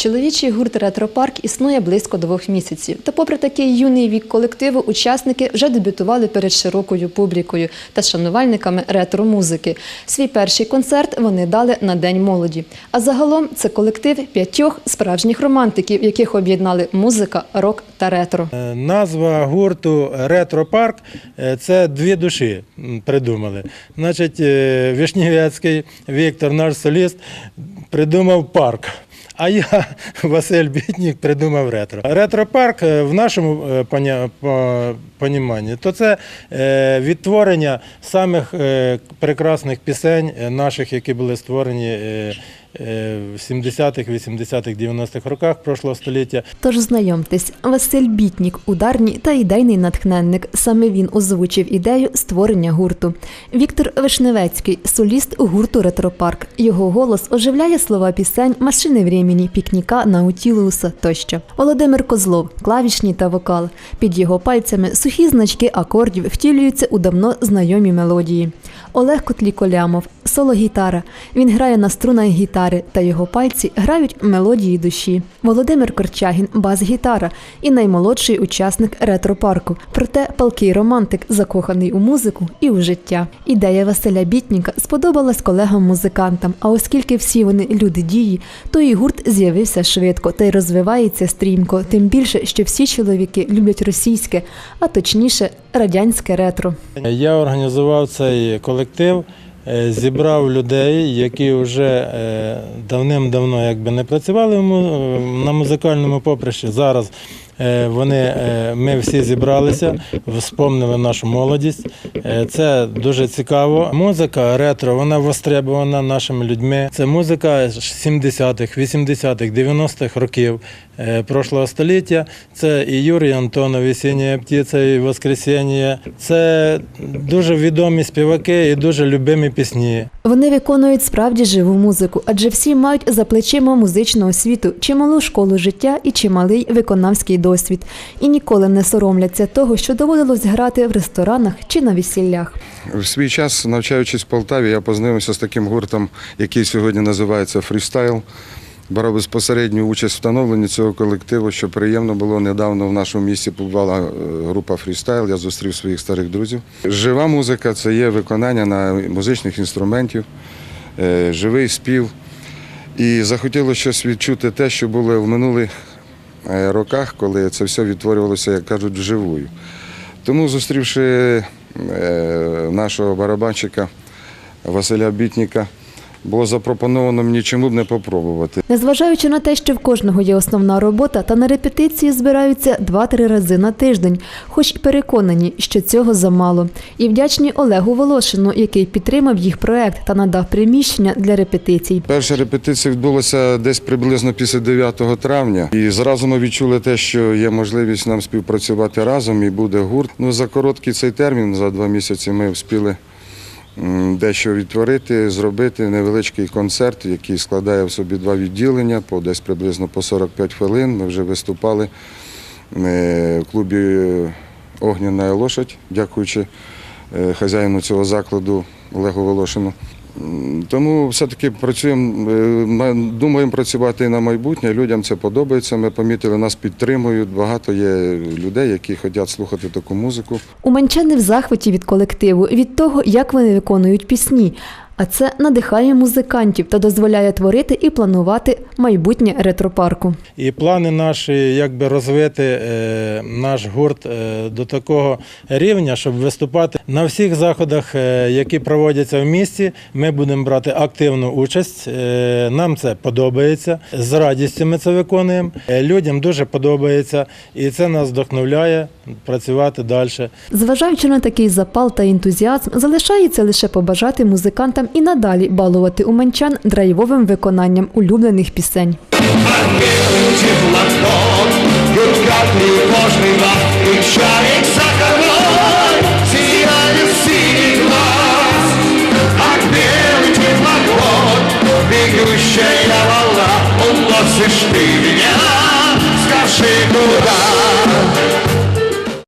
Чоловічий гурт Ретропарк існує близько двох місяців. Та, попри такий юний вік колективу, учасники вже дебютували перед широкою публікою та шанувальниками ретро-музики. Свій перший концерт вони дали на День молоді. А загалом це колектив п'ятьох справжніх романтиків, яких об'єднали музика, рок та ретро. Е, Назва гурту Ретропарк е, це дві душі придумали. Значить, е, Вишнівецький Віктор, наш соліст, придумав парк. А я, Василь Бітнік, придумав ретро. Ретропарк е, в нашому е, поніманні, то це е, відтворення самих прекрасних пісень наших, які були створені в 70-х, 80-х, 90-х роках прошлого століття. Тож знайомтесь, Василь Бітнік, ударний та ідейний натхненник. Саме він озвучив ідею створення гурту. Віктор Вишневецький, соліст гурту Ретропарк. Його голос оживляє слова пісень Машини времени, пікніка, Наутілуса тощо. Володимир Козлов, клавішні та вокал. Під його пальцями сухі значки акордів втілюються у давно знайомі мелодії. Олег Котлі-Колямов, соло-гітара. Він грає на струнах гітари, та його пальці грають мелодії душі. Володимир Корчагін бас-гітара і наймолодший учасник ретропарку. Проте палкий романтик, закоханий у музику і у життя. Ідея Василя Бітніка сподобалась колегам-музикантам. А оскільки всі вони люди дії, то і гурт з'явився швидко та й розвивається стрімко. Тим більше, що всі чоловіки люблять російське, а точніше радянське ретро. Я організував цей колектив, зібрав людей, які вже е, давним-давно якби не працювали на музикальному поприщі. Зараз е, вони, е, ми всі зібралися, вспомнили нашу молодість. Е, Це дуже цікаво. Музика ретро, вона востребована нашими людьми. Це музика 70-х, 80-х, 90-х років е, прошлого століття. Це і Юрій Антонов, і «Синя птиця, і Воскресіння. Це дуже відомі співаки і дуже любимі пісні. Вони виконують справді живу музику, адже всі мають за плечима музичну освіту, чималу школу життя і чималий виконавський досвід, і ніколи не соромляться того, що доводилось грати в ресторанах чи на весіллях. В свій час, навчаючись в Полтаві, я познайомився з таким гуртом, який сьогодні називається Фрістайл. Брав безпосередню участь в встановленні цього колективу, що приємно було. Недавно в нашому місті побувала е, група Фрістайл. Я зустрів своїх старих друзів. Жива музика це є виконання на музичних інструментів, е, живий спів. І захотілося щось відчути те, що було в минулих роках, коли це все відтворювалося, як кажуть, вживую. Тому, зустрівши е, нашого барабанщика Василя Бітніка, було запропоновано мені чому б не попробувати. Незважаючи на те, що в кожного є основна робота, та на репетиції збираються 2-3 рази на тиждень, хоч і переконані, що цього замало. І вдячні Олегу Волошину, який підтримав їх проект та надав приміщення для репетицій. Перша репетиція відбулася десь приблизно після 9 травня, і зразу ми відчули те, що є можливість нам співпрацювати разом і буде гурт. Ну за короткий цей термін, за два місяці, ми встигли м, дещо відтворити, зробити невеличкий концерт, який складає в собі два відділення, по десь приблизно по 45 хвилин. Ми вже виступали е, в клубі Огняна лошадь, дякуючи е, хазяїну цього закладу Олегу Волошину. Тому все-таки працюємо, е, думаємо працювати і на майбутнє. Людям це подобається. Ми помітили, нас підтримують. Багато є людей, які хочуть слухати таку музику. Уманчани в захваті від колективу, від того, як вони виконують пісні. А це надихає музикантів та дозволяє творити і планувати майбутнє ретропарку. І плани наші, якби розвити е, наш гурт е, до такого рівня, щоб виступати на всіх заходах, е, які проводяться в місті. Ми будемо брати активну участь. Нам це подобається. З радістю ми це виконуємо. Людям дуже подобається, і це нас вдохновляє працювати далі. Зважаючи на такий запал та ентузіазм, залишається лише побажати музикантам і надалі балувати уманчан драйвовим виконанням улюблених пісень. Белый блокнот, Юрка тревожный лав, И шарик сахарной, Сияет синий глаз. А белый теплоход, Бегущая волна, Уносишь ты меня, Скажи, куда?